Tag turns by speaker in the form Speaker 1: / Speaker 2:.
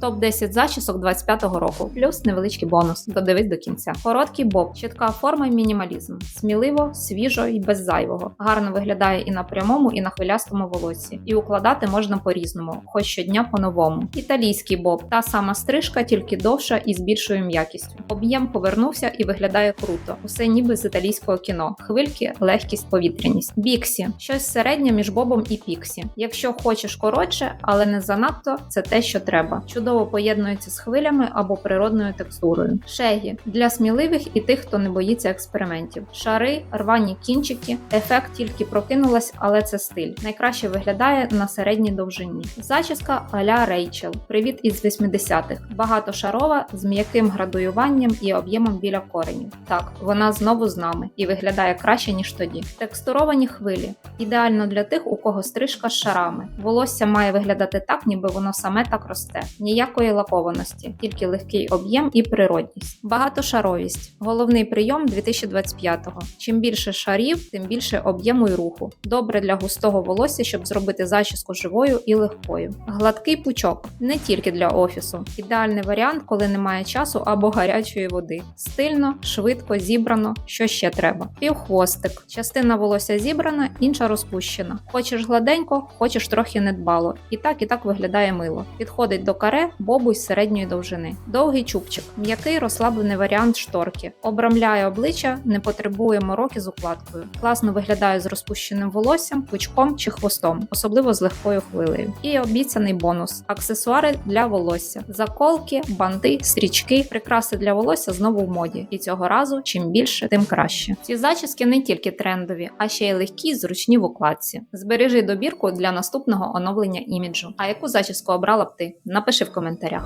Speaker 1: Топ 10 зачісок 25-го року, плюс невеличкий бонус. Додивись до кінця. Короткий боб, чітка форма і мінімалізм. Сміливо, свіжо і без зайвого. Гарно виглядає і на прямому, і на хвилястому волосі. І укладати можна по-різному, хоч щодня по-новому. Італійський боб, та сама стрижка, тільки довша і з більшою м'якістю. Об'єм повернувся і виглядає круто. Усе ніби з італійського кіно. Хвильки, легкість, повітряність. Біксі щось середнє між бобом і піксі. Якщо хочеш коротше, але не занадто, це те, що треба. Чудово поєднується з хвилями або природною текстурою. Шегі для сміливих і тих, хто не боїться експериментів. Шари, рвані кінчики. Ефект тільки прокинулась, але це стиль. Найкраще виглядає на середній довжині. Зачіска аля Рейчел. Привіт із 80-х. Багатошарова з м'яким градуюванням і об'ємом біля коренів. Так, вона знову з нами і виглядає краще ніж тоді. Текстуровані хвилі ідеально для тих, у кого стрижка з шарами. Волосся має виглядати так, ніби воно саме так росте. Ніякої лакованості, тільки легкий об'єм і природність. Багатошаровість головний прийом 2025-го. Чим більше шарів, тим більше об'єму і руху. Добре для густого волосся, щоб зробити зачіску живою і легкою. Гладкий пучок не тільки для офісу. Ідеальний варіант, коли немає часу або гарячої води. Стильно, швидко, зібрано, що ще треба. Півхвостик. Частина волосся зібрана, інша розпущена. Хочеш гладенько, хочеш трохи недбало. І так, і так виглядає мило. Підходить до каре, бобу з середньої довжини. Довгий чубчик, м'який розслаблений варіант шторки. Обрамляє обличчя, не потребує мороки з укладкою. Класно виглядає з розпущеним волоссям, пучком чи хвостом, особливо з легкою хвилею. І обіцяний бонус: аксесуари для волосся, заколки, банти, стрічки, прикраси для волосся знову в моді. І цього разу чим більше, тим краще. Ці зачіски не тільки трендові, а ще й легкі, зручні в укладці. Збережи добірку для наступного оновлення іміджу. А яку зачіску обрала б ти? Напиши в коментарях.